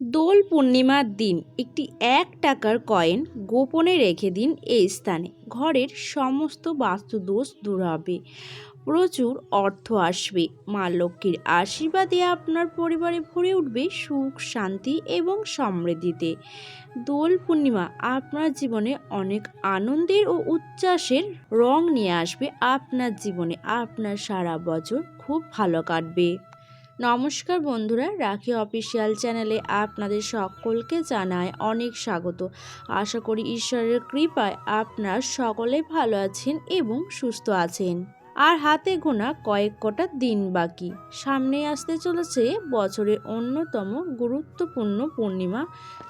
দোল পূর্ণিমার দিন একটি এক টাকার কয়েন গোপনে রেখে দিন এই স্থানে। ঘরের সমস্ত বাস্তুদোষ দূর হবে। প্রচুর অর্থ আসবে। মা লক্ষ্মীর আশীর্বাদে আপনার পরিবারে ভরে উঠবে সুখ, শান্তি এবং সমৃদ্ধিতে। দোল পূর্ণিমা আপনার জীবনে অনেক আনন্দের ও উচ্ছ্বাসের রং নিয়ে আসবে। আপনার জীবনে আপনার সারা বছর খুব ভালো কাটবে। নমস্কার বন্ধুরা, রাখি অফিসিয়াল চ্যানেলে আপনাদের সকলকে জানায় অনেক স্বাগত। আশা করি ঈশ্বরের কৃপায় আপনার সকলে ভালো আছেন এবং সুস্থ আছেন। আর হাতে গোনা কয়েক কটা দিন বাকি। সামনে আসতে চলেছে বছরের অন্যতম গুরুত্বপূর্ণ পূর্ণিমা,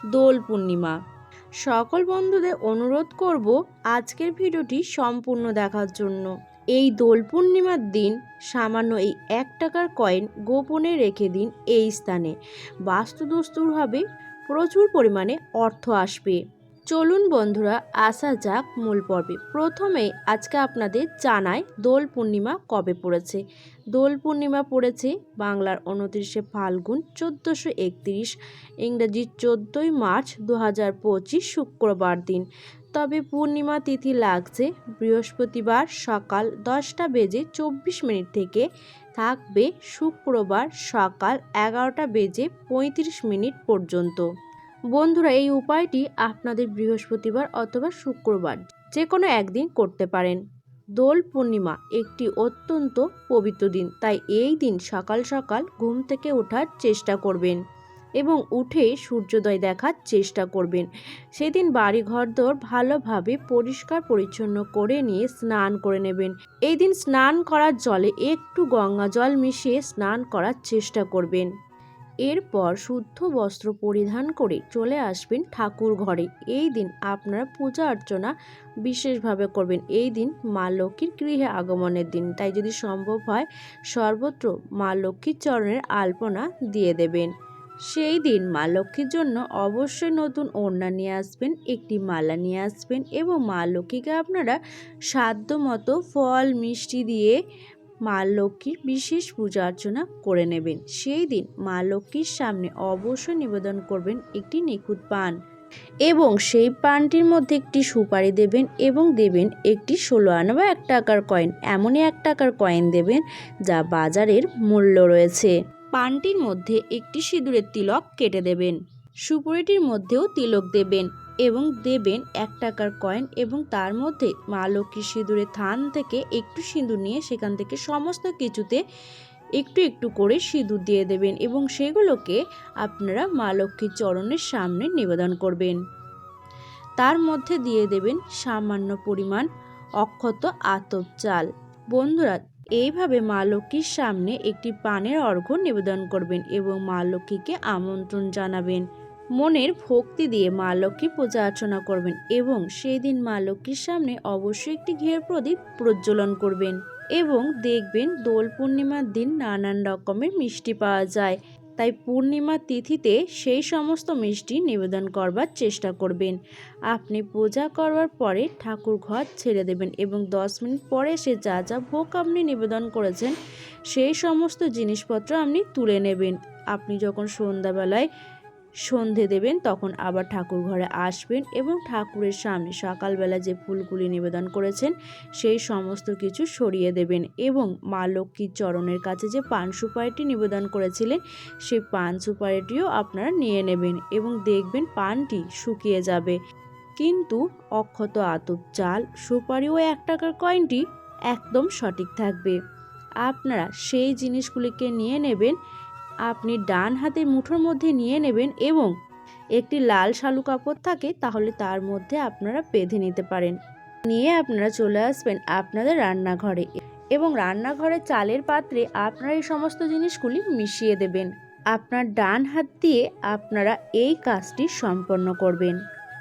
দোল পূর্ণিমা। সকল বন্ধুদের অনুরোধ করব আজকের ভিডিওটি সম্পূর্ণ দেখার জন্য। এই দোল পূর্ণিমার দিন সামান্য এই এক টাকার কয়েন গোপনে রেখে দিন এই স্থানে। বাস্তুদস্তুর হবে, প্রচুর পরিমাণে অর্থ আসবে। চলুন বন্ধুরা, আসা যাক মূল পর্বে। প্রথমে আজকে আপনাদের জানায় দোল পূর্ণিমা কবে পড়েছে। দোল পূর্ণিমা পড়েছে বাংলার উনত্রিশে ফাল্গুন চোদ্দোশো একত্রিশ চোদ্দোই মার্চ দু হাজার পঁচিশ শুক্রবার দিন। তবে পূর্ণিমা তিথি লাগছে। বৃহস্পতিবার সকাল দশটা বেজে চব্বিশ মিনিট থেকে থাকবে শুক্রবার সকাল এগারোটা বেজে পঁয়ত্রিশ মিনিট পর্যন্ত। বন্ধুরা, এই উপায়টি আপনাদের বৃহস্পতিবার অথবা শুক্রবার যে কোনো একদিন করতে পারেন। দোল পূর্ণিমা একটি অত্যন্ত পবিত্র দিন, তাই এই দিন সকাল সকাল ঘুম থেকে ওঠার চেষ্টা করবেন। এবং উঠে সূর্যোদয় দেখার চেষ্টা করবেন। সেদিন বাড়ি ঘরদোর ভালোভাবে পরিষ্কার পরিচ্ছন্ন করে নিয়ে স্নান করে নেবেন। এই দিন স্নান করার জলে একটু গঙ্গা জল মিশিয়ে স্নান করার চেষ্টা করবেন। এরপর শুদ্ধ বস্ত্র পরিধান করে চলে আসবেন ঠাকুর ঘরে। এই দিন আপনারা পূজা অর্চনা বিশেষভাবে করবেন। এই দিন মা লক্ষ্মীর গৃহে আগমনের দিন। তাই যদি সম্ভব হয়, সর্বত্র মা লক্ষ্মীর চরণের আলপনা দিয়ে দেবেন। সেই দিন মা লক্ষ্মীর জন্য অবশ্যই নতুন ওড়না নিয়ে আসবেন, একটি মালা নিয়ে আসবেন এবং মা লক্ষ্মীকে আপনারা সাধ্য মতো ফল, মিষ্টি দিয়ে মা লক্ষ্মীর বিশেষ পূজা অর্চনা করে নেবেন। সেই দিন মা লক্ষ্মীর সামনে অবশ্যই নিবেদন করবেন একটি নিখুঁত পান এবং সেই পানটির মধ্যে একটি সুপারি দেবেন এবং দেবেন একটি ষোলো আনা বা এক টাকার কয়েন। এমনই এক টাকার কয়েন দেবেন যা বাজারের মূল্য রয়েছে। পানটির মধ্যে একটি সিঁদুরের তিলক কেটে দেবেন। সুপুরিটির মধ্যেও তিলক দেবেন এবং দেবেন এক টাকার কয়েন এবং তার মধ্যে মা লক্ষ্মীর সিঁদুরের থান থেকে একটু সিঁদুর নিয়ে সেখান থেকে সমস্ত কিছুতে একটু একটু করে সিঁদুর দিয়ে দেবেন এবং সেগুলোকে আপনারা মা লক্ষ্মীর চরণের সামনে নিবেদন করবেন। তার মধ্যে দিয়ে দেবেন সামান্য পরিমাণ অক্ষত আতপ চাল। বন্ধুরা এইভাবে মা লক্ষ্মীর সামনে একটি পানের অর্ঘ্য নিবেদন করবেন এবং মা লক্ষ্মীকে আমন্ত্রণ জানাবেন। মনের ভক্তি দিয়ে মা লক্ষ্মী পূজা অর্চনা করবেন এবং সেই দিন মা লক্ষ্মীর সামনে অবশ্যই একটি ঘের প্রদীপ প্রজ্বলন করবেন এবং দেখবেন দোল পূর্ণিমার দিন নানান রকমের মিষ্টি পাওয়া যায়। তাই পূর্ণিমা তিথিতে সেই সমস্ত মিষ্টি নিবেদন করবার চেষ্টা করবেন। আপনি পূজা করবার পরে ঠাকুর ঘর ছেড়ে দেবেন এবং দশ মিনিট পরে সে যা যা ভোগ আপনি নিবেদন করেছেন, সেই সমস্ত জিনিসপত্র আপনি তুলে নেবেন। আপনি যখন সন্ধ্যাবেলায় সন্ধে দেবেন, তখন আবার ঠাকুর ঘরে আসবেন এবং ঠাকুরের সামনে সকালবেলা যে ফুলগুলি নিবেদন করেছেন, সেই সমস্ত কিছু সরিয়ে দেবেন এবং মা লক্ষ্মীর চরণের কাছে যে পান সুপারিটি নিবেদন করেছিলেন, সেই পান সুপারিটিও আপনারা নিয়ে নেবেন এবং দেখবেন পানটি শুকিয়ে যাবে। কিন্তু অক্ষত আতপ চাল, সুপারি ও এক টাকার কয়েনটি একদম সঠিক থাকবে। আপনারা সেই জিনিসগুলিকে নিয়ে নেবেন আপনি ডান হাতের মুঠোর মধ্যে নিয়ে নেবেন এবং একটি লাল শালু কাপড় থাকে, তাহলে তার মধ্যে আপনারা বেঁধে নিতে পারেন। নিয়ে আপনারা চলে আসবেন আপনাদের রান্নাঘরে এবং রান্নাঘরে চালের পাত্রে আপনারা এই সমস্ত জিনিসগুলি মিশিয়ে দেবেন। আপনার ডান হাত দিয়ে আপনারা এই কাজটি সম্পন্ন করবেন।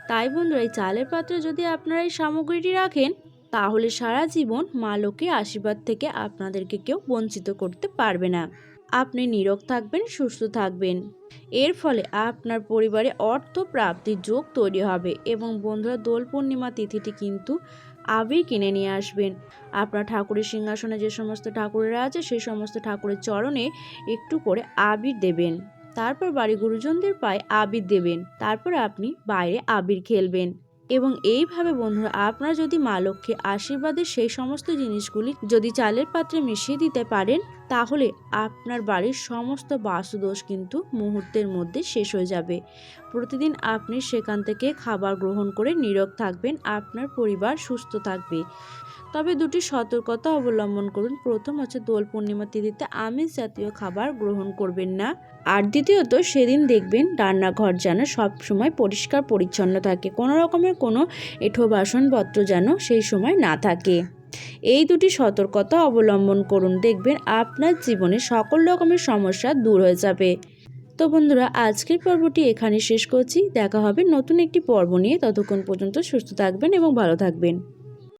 তাই বন্ধুরা, এই চালের পাত্রে যদি আপনারা এই সামগ্রীটি রাখেন, তাহলে সারা জীবন মা লক্ষ্মীর আশীর্বাদ থেকে আপনাদেরকে কেউ বঞ্চিত করতে পারবে না। আপনি নীরব থাকবেন, সুস্থ থাকবেন। এর ফলে আপনার পরিবারে অর্থ প্রাপ্তির যোগ তৈরি হবে এবং বন্ধুরা দোল পূর্ণিমা তিথিটি কিন্তু আবির কিনে নিয়ে আসবেন। আপনার ঠাকুরের সিংহাসনে যে সমস্ত ঠাকুরেরা আছে, সেই সমস্ত ঠাকুরের চরণে একটু করে আবির দেবেন। তারপর বাড়ি গুরুজনদের পায়ে আবির দেবেন। তারপর আপনি বাইরে আবির খেলবেন। এবং এইভাবে বন্ধুরা আপনারা যদি মা লক্ষ্মী আশীর্বাদের সেই সমস্ত জিনিসগুলি যদি চালের পাত্রে মিশিয়ে দিতে পারেন, তাহলে আপনার বাড়ির সমস্ত বাস্তুদোষ কিন্তু মুহূর্তের মধ্যে শেষ হয়ে যাবে। প্রতিদিন আপনি সেখান থেকে খাবার গ্রহণ করে নীরব থাকবেন, আপনার পরিবার সুস্থ থাকবে। তবে দুটি সতর্কতা অবলম্বন করুন। প্রথম হচ্ছে দোল পূর্ণিমা তিথিতে আমিষ জাতীয় খাবার গ্রহণ করবেন না। আর দ্বিতীয়ত, সেদিন দেখবেন রান্নাঘর যেন সবসময় পরিষ্কার পরিচ্ছন্ন থাকে। কোনো রকমের কোনো এঁঠো বাসনপত্র যেন সেই সময় না থাকে। এই দুটি সতর্কতা অবলম্বন করুন। দেখবেন আপনার জীবনে সকল রকমের সমস্যা দূর হয়ে যাবে। তো বন্ধুরা, আজকের পর্বটি এখানে শেষ করছি। দেখা হবে নতুন একটি পর্ব নিয়ে। ততক্ষণ পর্যন্ত সুস্থ থাকবেন এবং ভালো থাকবেন।